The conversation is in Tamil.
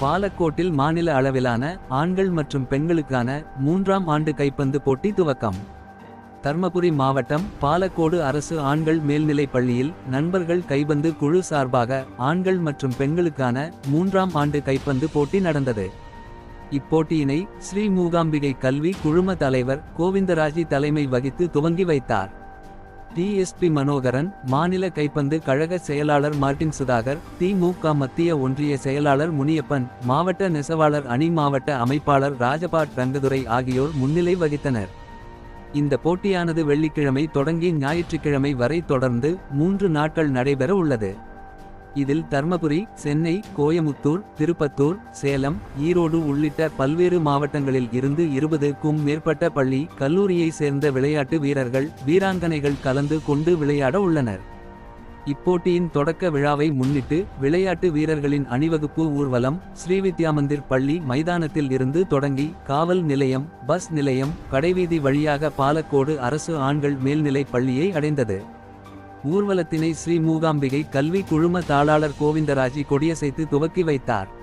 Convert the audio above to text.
பாலக்கோட்டில் மாநில அளவிலான ஆண்கள் மற்றும் பெண்களுக்கான மூன்றாம் ஆண்டு கைப்பந்து போட்டி துவக்கம். தர்மபுரி மாவட்டம் பாலக்கோடு அரசு ஆண்கள் மேல்நிலைப் பள்ளியில் நண்பர்கள் கைப்பந்து குழு சார்பாக ஆண்கள் மற்றும் பெண்களுக்கான மூன்றாம் ஆண்டு கைப்பந்து போட்டி நடந்தது. இப்போட்டியினை ஸ்ரீ மூகாம்பிகை கல்வி குழும தலைவர் கோவிந்தராஜி தலைமை வகித்து துவங்கி வைத்தார். டிஎஸ்பி மனோகரன் மாநில கைப்பந்து கழக செயலாளர் மார்ட்டின் சுதாகர் திமுக மத்திய ஒன்றிய செயலாளர் முனியப்பன் மாவட்ட நெசவாளர் அணி மாவட்ட அமைப்பாளர் ராஜபாட் ரங்கதுரை ஆகியோர் முன்னிலை வகித்தனர். இந்த போட்டியானது வெள்ளிக்கிழமை தொடங்கி ஞாயிற்றுக்கிழமை வரை தொடர்ந்து மூன்று நாட்கள் நடைபெற உள்ளது. இதில் தர்மபுரி சென்னை கோயமுத்தூர் திருப்பத்தூர் சேலம் ஈரோடு உள்ளிட்ட பல்வேறு மாவட்டங்களில் இருந்து இருபதுக்கும் மேற்பட்ட பள்ளி கல்லூரியை சேர்ந்த விளையாட்டு வீரர்கள் வீராங்கனைகள் கலந்து கொண்டு விளையாட உள்ளனர். இப்போட்டியின் தொடக்க விழாவை முன்னிட்டு விளையாட்டு வீரர்களின் அணிவகுப்பு ஊர்வலம் ஸ்ரீவித்யாமந்திர் பள்ளி மைதானத்தில் இருந்து தொடங்கி காவல் நிலையம் பஸ் நிலையம் கடைவீதி வழியாக பாலக்கோடு அரசு ஆண்கள் மேல்நிலைப் பள்ளியை அடைந்தது. ஊர்வலத்தினை ஸ்ரீ மூகாம்பிகை கல்வி குழும தாளாளர் கோவிந்தராஜி கொடியசைத்து துவக்கி வைத்தார்.